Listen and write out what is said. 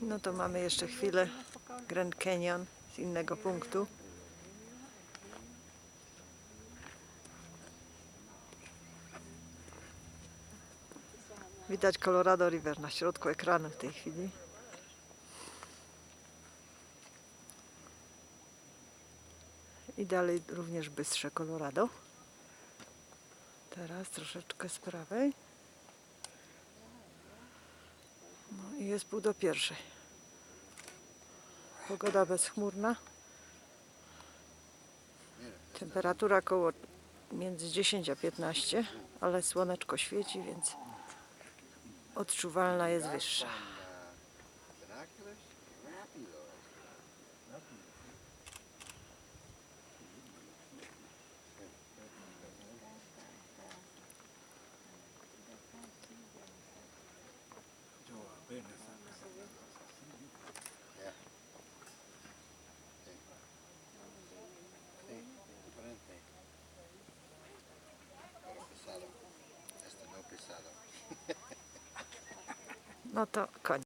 No to mamy jeszcze chwilę Grand Canyon z innego punktu. Widać Colorado River na środku ekranu w tej chwili. I dalej również bystrze Colorado. Teraz troszeczkę z prawej. No i jest pół do pierwszej. Pogoda bezchmurna. Temperatura koło między 10 a 15, ale słoneczko świeci, więc odczuwalna jest wyższa. No to koniec.